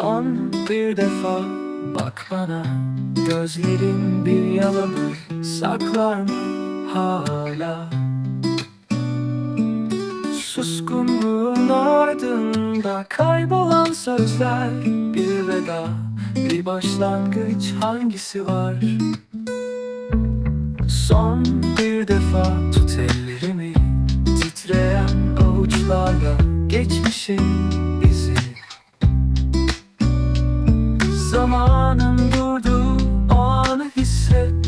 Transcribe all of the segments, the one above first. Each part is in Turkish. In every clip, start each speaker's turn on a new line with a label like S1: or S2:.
S1: Son bir defa bak bana Gözlerin bir yalanı saklar mı hala Suskunluğun ardında kaybolan sözler Bir veda, bir başlangıç hangisi var? Son bir defa tut ellerimi Titreyen avuçlarla geçmişin izi Zamanın durduğu o anı hisset.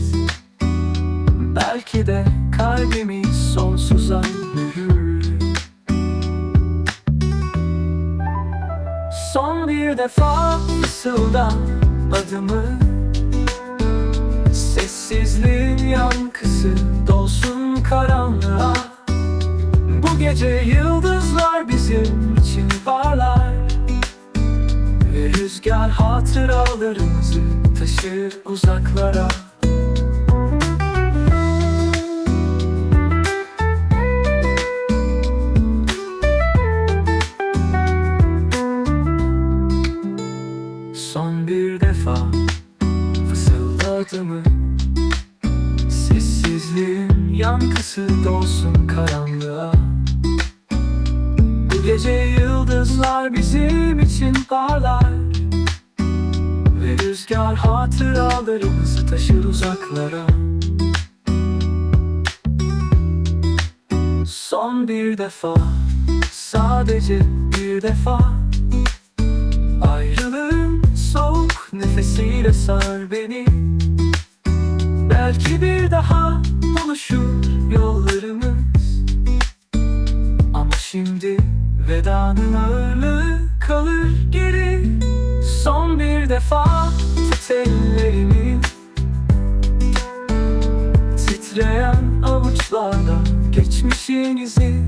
S1: Belki de kalbimi sonsuza mühürlü Son bir defa fısılda adımı Sessizliğin yankısı dolsun karanlığa. Bu gece yıldızlar bizim için parlar rüzgar hatıralarımızı taşır uzaklara. Son bir defa fısıldadı mı? Sessizliğin yankısı dolsun karanlığa. Bu gece yıldızlar bizim için parlar rüzgar hatıralarımızı taşır uzaklara. Son bir defa Sadece bir defa. Ayrılığın soğuk nefesiyle sar beni. Belki bir daha buluşur yollarımız. Ama şimdi vedanın ağırlığı kalır geri defa tut ellerimi Titreyen avuçlarda geçmişin izi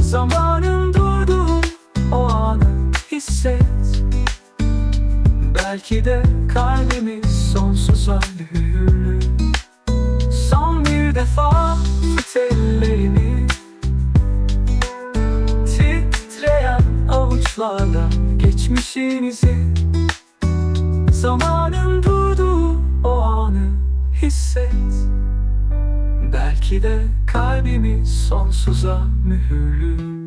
S1: Zamanın durduğu o anı hisset. Belki de kalbimiz sonsuza mühürlü Son bir defa tut Titreyen avuçlarla geçmişin izi Zamanın durduğu o anı hisset. Belki de kalbimiz sonsuza mühürlü